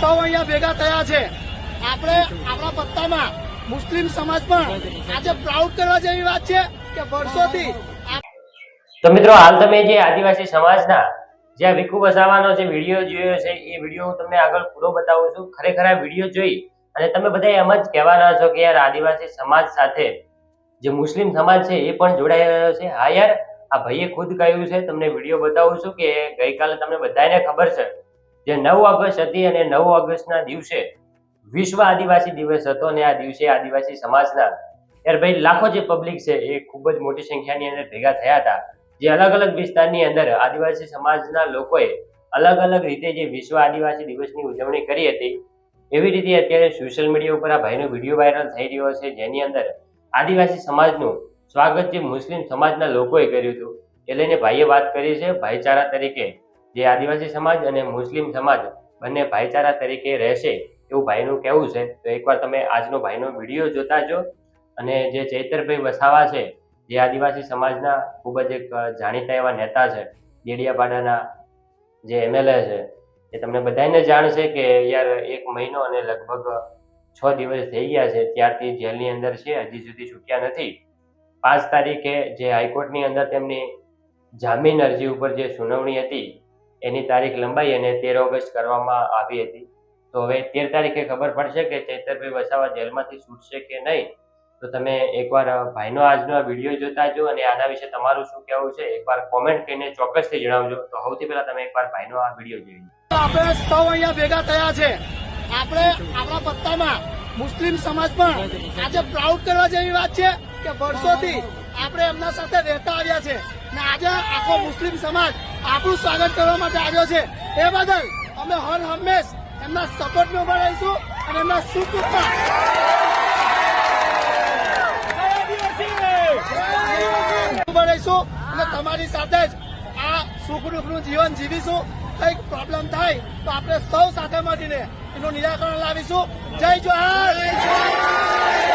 સૌ અહીંયા ભેગા થયા છે. આપણે આપણા પત્તામાં મુસ્લિમ સમાજ પણ આજે પ્રાઉડ કરવા જેવી વાત છે કે વર્ષોથી તો મિત્રો, હાલ તમે જે આદિવાસી સમાજના જે વિકુ વસાવાનો જે વીડિયો જોયો છે, એ વીડિયો હું તમને આગળ પૂરો બતાવું છું. ખરેખર આ વીડિયો જોઈ અને તમે બધા એમ જ કહેવાના છો કે યાર, આદિવાસી સમાજ સાથે જે મુસ્લિમ સમાજ છે, એ પણ જોડાઈ રહ્યો છે. હા યાર, આ ભાઈએ ખુદ કહ્યું છે. તમને વીડિયો બતાવું છું કે ગઈકાલે તમને બધાને ખબર છે જે નવ ઓગસ્ટ હતી અને નવ ઓગસ્ટના દિવસે વિશ્વ આદિવાસી દિવસ હતો અને આ દિવસે આદિવાસી સમાજના યાર ભાઈ લાખો જે પબ્લિક છે એ ખૂબ જ મોટી સંખ્યાની અંદર ભેગા થયા હતા. જે અલગ અલગ વિસ્તારની અંદર આદિવાસી સમાજના લોકોએ અલગ અલગ રીતે જે વિશ્વ આદિવાસી દિવસની ઉજવણી કરી હતી. એવી રીતે અત્યારે સોશિયલ મીડિયા ઉપર આ ભાઈનો વીડિયો વાયરલ થઈ રહ્યો છે. જેની અંદર આદિવાસી સમાજનું સ્વાગત જે મુસ્લિમ સમાજના લોકોએ કર્યું હતું. એ લઈને ભાઈએ વાત કરી છે. ભાઈચારા તરીકે જે આદિવાસી સમાજ અને મુસ્લિમ સમાજ બંને ભાઈચારા તરીકે રહેશે એવું ભાઈનું કહેવું છે. તો એકવાર તમે આજનો ભાઈનો વીડિયો જોતા જો અને જે ચૈતરભાઈ વસાવા છે, જે આદિવાસી સમાજના ખૂબ જ એક જાણીતા એવા નેતા છે, ડેડિયાપાડાના જે એમએલએ છે, એ તમને બધાને જાણ છે કે યાર એક મહિનો અને લગભગ છ દિવસ થઈ ગયા છે, ત્યારથી જેલની અંદર છે, હજી સુધી છૂટ્યા નથી. પાંચ તારીખે જે હાઈકોર્ટની અંદર તેમની જામીન અરજી ઉપર જે સુનાવણી હતી એની તારીખ લંબાઈ અને તેર ઓગસ્ટ કરવામાં આવી હતી. તો હવે તેર તારીખે ખબર પડશે કે ચૈતરભાઈ વસાવા જેલમાંથી છૂટશે કે નહીં? તો તમે એકવાર ભાઈનો આજનો વીડિયો જોતા જો અને આના વિશે તમારું શું કહેવું છે, એકવાર કોમેન્ટ કરીને ચોક્કસથી જણાવજો. તો સૌથી પહેલા તમે એકવાર ભાઈનો આ વીડિયો જોઈ. આપણે સૌ અહીંયા ભેગા થયા છે. આપણે આપણા પત્તામાં મુસ્લિમ સમાજ પણ આજે પ્રાઉડ કરવા જેવી વાત છે કે વર્ષોથી આપણે એમના સાથે રહેતા આવ્યા છે. ને આજે આખો મુસ્લિમ સમાજ આપણું સ્વાગત કરવા માટે આવ્યો છે. એ બદલ અમે હર હંમેશ એમના સપોર્ટમાં ઊભા રહીશું અને એમના સુખમાં ઊભા અને તમારી સાથે જ આ સુખ દુઃખનું જીવન જીવીશું. કંઈક પ્રોબ્લેમ થાય તો આપણે સૌ સાથે મળીને એનું નિરાકરણ લાવીશું. જય જોહાર